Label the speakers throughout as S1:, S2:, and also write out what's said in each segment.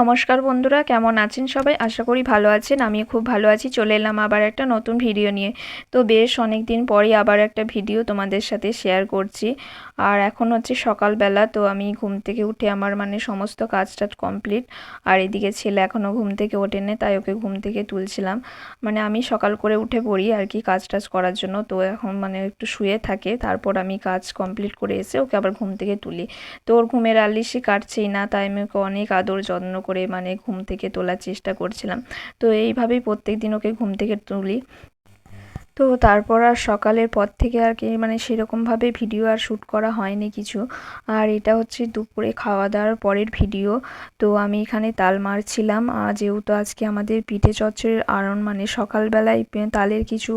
S1: নমস্কার বন্ধুরা, কেমন আছেন সবাই? আশা করি ভালো আছেন আমি খুব ভালো আছি। চলে এলাম আবার একটা নতুন ভিডিও নিয়ে। তো বেশ অনেক দিন পরই আবার একটা ভিডিও তোমাদের সাথে শেয়ার করছি। আর এখন হচ্ছে সকালবেলা, তো আমি ঘুম থেকে উঠে আমার মানে সমস্ত কাজ টাজ কমপ্লিট আর এদিকে ছেলে এখনও ঘুম থেকে ওঠেনি, তাই ওকে ঘুম থেকে তুলছিলাম। মানে আমি সকাল করে উঠে পড়ি আর কি কাজ টাজ করার জন্য। তো এখন মানে একটু শুয়ে থাকে, তারপর আমি কাজ কমপ্লিট করে এসে ওকে আবার ঘুম থেকে তুলি। তো ওর ঘুমের আলিশি কাটছেই না, তাই আমি ওকে অনেক আদর যত্ন করে মানে ঘুম থেকে তোলার চেষ্টা করছিলাম। তো এইভাবেই প্রত্যেক দিন ওকে ঘুম থেকে তুলি। তো তারপর আর সকালের পর থেকে আর কি মানে সেরকমভাবে ভিডিও আর শ্যুট করা হয়নি কিছু। আর এটা হচ্ছে দুপুরে খাওয়া দাওয়ার পরের ভিডিও। তো আমি এখানে তাল মারছিলাম। আর যেহেতু আজকে আমাদের পিঠে চচ্চড়ের আরণ মানে সকালবেলায় তালের কিছু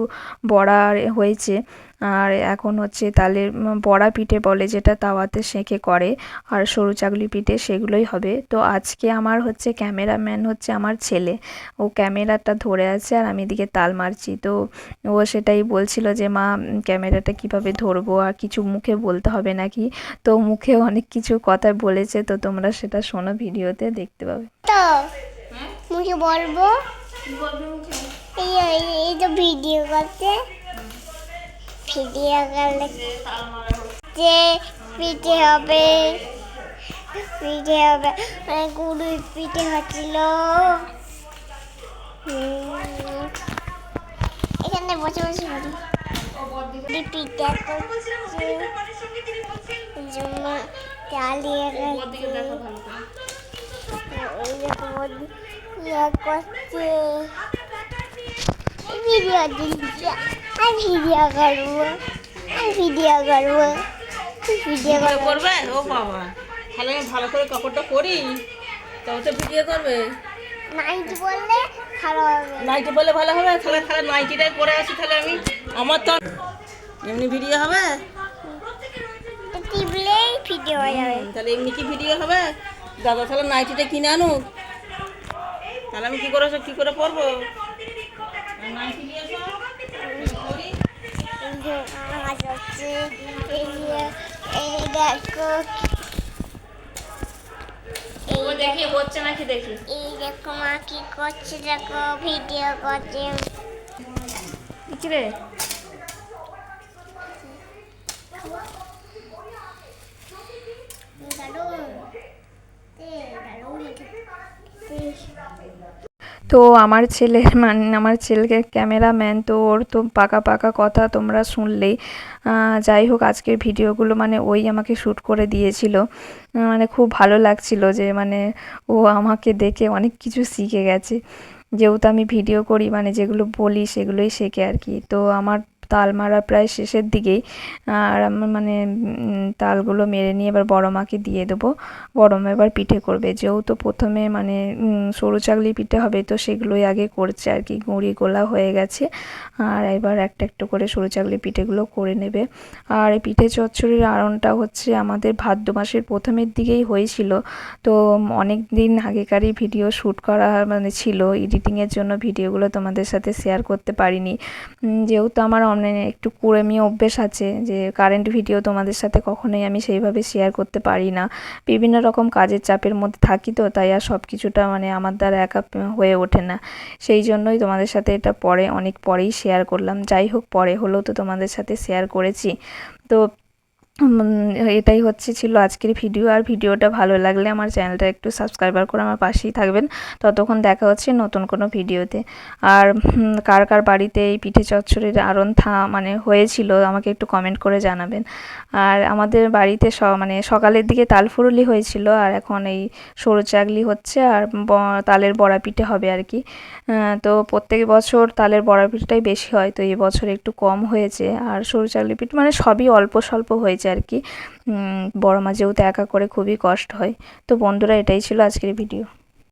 S1: বড়া হয়েছে আর এখন হচ্ছে তালের বড়া পিঠে বলে যেটা তাওয়াতে সেঁকে করে আর সরু চাগলি পিঠে সেগুলোই হবে। তো আজকে আমার হচ্ছে ক্যামেরাম্যান হচ্ছে আমার ছেলে। ও ক্যামেরাটা ধরে আছে আর আমি এদিকে তাল মারছি। তো ও সেটাই বলছিল যে, মা ক্যামেরাটা কীভাবে ধরবো? আর কিছু মুখে বলতে হবে নাকি? তো মুখে অনেক কিছু কথা বলেছে। তো তোমরা সেটা শোনো ভিডিওতে, দেখতে পাবে।
S2: তো মুখে বলব? এই এই তো ভিডিও করতে। ভিডিও করলে যে পিঠে হবে পিঠে হবে। মানে গুড়ি পিঠে হচ্ছিল। এখানে বসে বসে গুড়ি পিঠে ইয়ে করছে। ভিডিও করব?
S3: ও বাবা। তাহলে আমি ভালো করে কাপড়টা করি তবে তো ভিডিও করবে।
S2: নাইট বললে ভালো হবে?
S3: নাইটি বলে ভালো হবে তাহলে তাহলে নাইটিটাই পরে আসি তাহলে আমি। আমার তো এমনি ভিডিও হবে?
S2: টিপলেই ভিডিও হয়ে যাবে
S3: তাহলে এমনি কি ভিডিও হবে? দাদা, তাহলে নাইটিটা কিনে আনুক। তাহলে আমি কি করে কি করে পরবো?
S2: আওয়াজ হচ্ছে এই দেখো
S1: ও দেখি হচ্ছে নাকি দেখি?
S2: এই দেখো মা কি করছে দেখো ভিডিও করছে।
S1: কি রে? তো আমার ছেলে মানে আমার ছেলেকে ক্যামেরাম্যান, তো ওর তো পাকা পাকা কথা তোমরা শুনলেই। যাই হোক, আজকের ভিডিওগুলো মানে ওই আমাকে শ্যুট করে দিয়েছিল। মানে খুব ভালো লাগছিল যে মানে ও আমাকে দেখে অনেক কিছু শিখে গেছে। যেহেতু আমি ভিডিও করি মানে যেগুলো বলি সেগুলোই শেখে আর কি। তো আমার তাল মারা প্রায় শেষের দিকেই, আর আমার মানে তালগুলো মেরে নিয়ে এবার বড় মাকে দিয়ে দেবো। বড় মা এবার পিঠে করবে। যেহেতু প্রথমে মানে সরু চাগলি পিঠে হবে, তো সেগুলোই আগে করছে আর কি। গুঁড়ি গোলা হয়ে গেছে, আর এবার একটা একটা করে সরু চাগলি পিঠেগুলো করে নেবে। আর এই পিঠে চচ্চড়ির আড়নটা হচ্ছে আমাদের ভাদ্র মাসের প্রথমের দিকেই হয়েছিল। তো অনেক দিন আগেকারই ভিডিও শ্যুট করা মানে ছিল এডিটিংয়ের জন্য ভিডিওগুলো তোমাদের সাথে শেয়ার করতে পারিনি। যেহেতু আমার অনলাইনে একটু কুড়েমি অভ্যেস আছে যে কারেন্ট ভিডিও তোমাদের সাথে কখনোই আমি সেইভাবে শেয়ার করতে পারি না। বিভিন্ন রকম কাজের চাপের মধ্যে থাকি তো, তাই আর সব কিছুটা মানে আমার দ্বারা একা হয়ে ওঠে না। সেই জন্যই তোমাদের সাথে এটা পরে, অনেক পরেই শেয়ার করলাম। যাই হোক, পরে হলেও তো তোমাদের সাথে শেয়ার করেছি। তো এটাই হচ্ছে ছিল আজকের ভিডিও। আর ভিডিওটা ভালো লাগলে আমার চ্যানেলটা একটু সাবস্ক্রাইবার করে আমার পাশেই থাকবেন। ততক্ষণ দেখা হচ্ছে নতুন কোনো ভিডিওতে। আর কার কার বাড়িতে এই পিঠে চচ্চড়ির আরন থা মানে হয়েছিল আমাকে একটু কমেন্ট করে জানাবেন। আর আমাদের বাড়িতে স মানে সকালের দিকে তালফুরুলি হয়েছিল আর এখন এই সরু চাগলি হচ্ছে আর তালের বড়া পিঠে হবে আর কি। তো প্রত্যেক বছর তালের বড়া পিঠেটাই বেশি হয়। তো এই বছর একটু কম হয়েছে। আর সরু চাগলি পিঠে মানে সবই অল্প স্বল্প হয়েছে। আর কি। বড় মা যেহেতু একা করে খুবই কষ্ট হয়। তো বন্ধুরা, এটাই ছিল আজকের ভিডিও